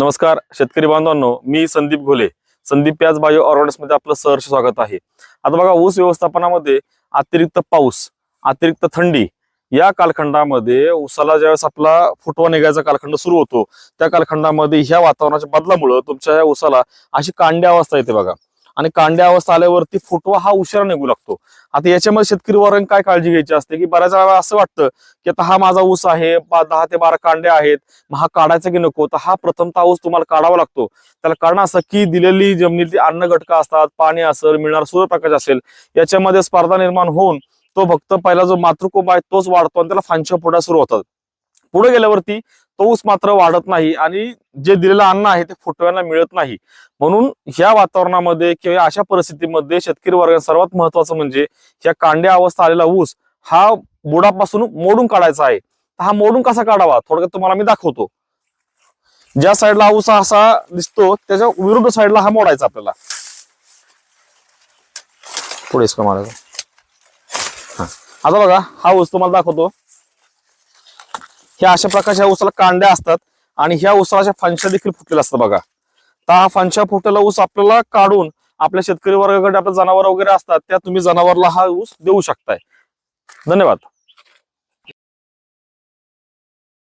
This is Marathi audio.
नमस्कार शेतकरी बांधवांनो मी संदीप घोले. संदीप प्याज बायो ऑर्गॅनिक्समध्ये आपलं सहर्ष स्वागत आहे. आता बघा ऊस व्यवस्थापनामध्ये अतिरिक्त पाऊस अतिरिक्त थंडी या कालखंडामध्ये ऊसाला ज्यावेळेस आपला फुटवा निघायचा कालखंड सुरू होतो त्या कालखंडामध्ये ह्या वातावरणाच्या बदलामुळं तुमच्या या ऊसाला अशी कांड्या अवस्था येते बघा. आणि कांड्या अवस्था आल्यावरती फुटवा हा उशिरा निघू लागतो. आता याच्यामध्ये शेतकरी वर्ग काय काळजी घ्यायची असते की बऱ्याच वेळा असं वाटतं की आता हा माझा ऊस आहे दहा ते बारा कांड्या आहेत मग हा काढायचा की नको? तर हा प्रथमतः ऊस तुम्हाला काढावा लागतो. त्याला कारण असं की दिलेली जमिनीतली अन्न घटका असतात पाणी असेल मिळणार सूर्यप्रकाश असेल याच्यामध्ये स्पर्धा निर्माण होऊन तो फक्त पहिला जो मातृकोप आहे तोच वाढतो आणि त्याला फांच्या फोडा सुरू होतात. पुढे गेल्यावरती तो ऊस मात्र वाढत नाही आणि जे दिलेलं अन्न आहे ते फुटव्यांना मिळत नाही. म्हणून ह्या वातावरणामध्ये किंवा अशा परिस्थितीमध्ये शेतकरी वर्गात सर्वात महत्वाचं म्हणजे ह्या कांड्या अवस्था आलेला ऊस हा बुडापासून मोडून काढायचा आहे. हा मोडून कसा काढावा? थोडक्यात तुम्हाला मी दाखवतो. ज्या साईडला हा ऊस असा दिसतो त्याच्या विरुद्ध साईडला हा मोडायचा आपल्याला. पुढे का मारायचा. आता बघा हा ऊस तुम्हाला दाखवतो. ह्या अशा प्रकारच्या ऊसाला कांड्या असतात आणि ह्या उसाच्या फांशा देखील फुटलेल्या असतात बघा. तर हा फांशा फुटलेला ऊस आपल्याला काढून आपल्या शेतकरी वर्गाकडे आपल्या जनावर वगैरे असतात त्या तुम्ही जनावरला हा ऊस देऊ शकताय. धन्यवाद.